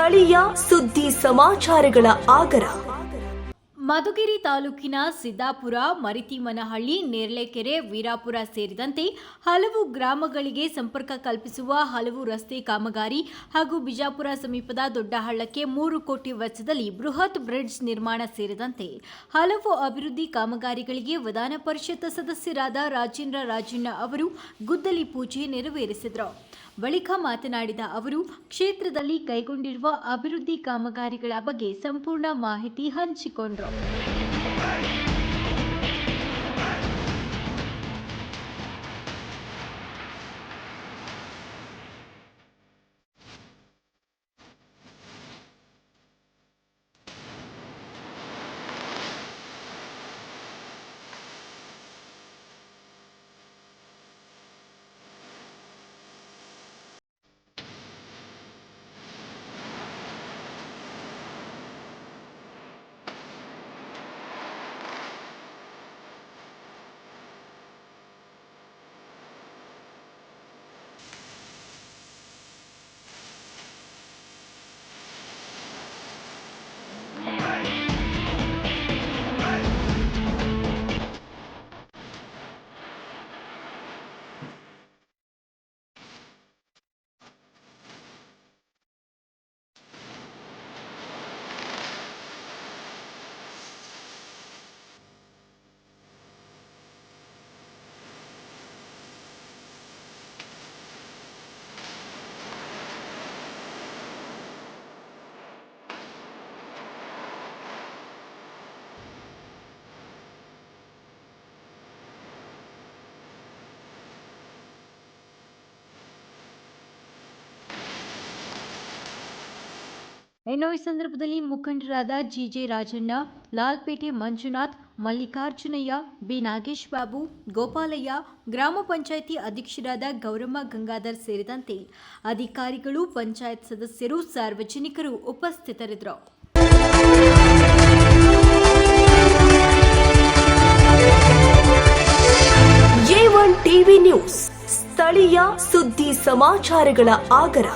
ಸ್ಥಳೀಯ ಸುದ್ದಿ ಸಮಾಚಾರಗಳ ಆಗರ. ಮಧುಗಿರಿ ತಾಲೂಕಿನ ಸಿದ್ದಾಪುರ, ಮರಿತಿಮನಹಳ್ಳಿ, ನೇರ್ಲೆಕೆರೆ, ವೀರಾಪುರ ಸೇರಿದಂತೆ ಹಲವು ಗ್ರಾಮಗಳಿಗೆ ಸಂಪರ್ಕ ಕಲ್ಪಿಸುವ ಹಲವು ರಸ್ತೆ ಕಾಮಗಾರಿ ಹಾಗೂ ಬಿಜಾಪುರ ಸಮೀಪದ ದೊಡ್ಡಹಳ್ಳಕ್ಕೆ ಮೂರು ಕೋಟಿ ವೆಚ್ಚದಲ್ಲಿ ಬೃಹತ್ ಬ್ರಿಡ್ಜ್ ನಿರ್ಮಾಣ ಸೇರಿದಂತೆ ಹಲವು ಅಭಿವೃದ್ಧಿ ಕಾಮಗಾರಿಗಳಿಗೆ ವಿಧಾನ ಪರಿಷತ್ ಸದಸ್ಯರಾದ ರಾಜೇಂದ್ರ ರಾಜಣ್ಣ ಅವರು ಗುದ್ದಲಿ ಪೂಜೆ ನೆರವೇರಿಸಿದರು. ಬಳಿಕ ಮಾತನಾಡಿದ ಅವರು ಕ್ಷೇತ್ರದಲ್ಲಿ ಕೈಗೊಂಡಿರುವ ಅಭಿವೃದ್ಧಿ ಕಾಮಗಾರಿಗಳ ಬಗ್ಗೆ ಸಂಪೂರ್ಣ ಮಾಹಿತಿ ಹಂಚಿಕೊಂಡರು. ಇನ್ನು ಈ ಸಂದರ್ಭದಲ್ಲಿ ಮುಖಂಡರಾದ G J Rajanna, Lalpete Manjunath, Mallikarjunaiah, B. Nagesh Babu, Gopalaiah, ಗ್ರಾಮ ಪಂಚಾಯಿತಿ ಅಧ್ಯಕ್ಷರಾದ ಗೌರಮ್ಮ ಗಂಗಾಧರ್ ಸೇರಿದಂತೆ ಅಧಿಕಾರಿಗಳು, ಪಂಚಾಯತ್ ಸದಸ್ಯರು, ಸಾರ್ವಜನಿಕರು ಉಪಸ್ಥಿತರಿದ್ದರು. ಟಿವಿ ನ್ಯೂಸ್, ಸ್ಥಳೀಯ ಸುದ್ದಿ ಸಮಾಚಾರಗಳ ಆಗರ.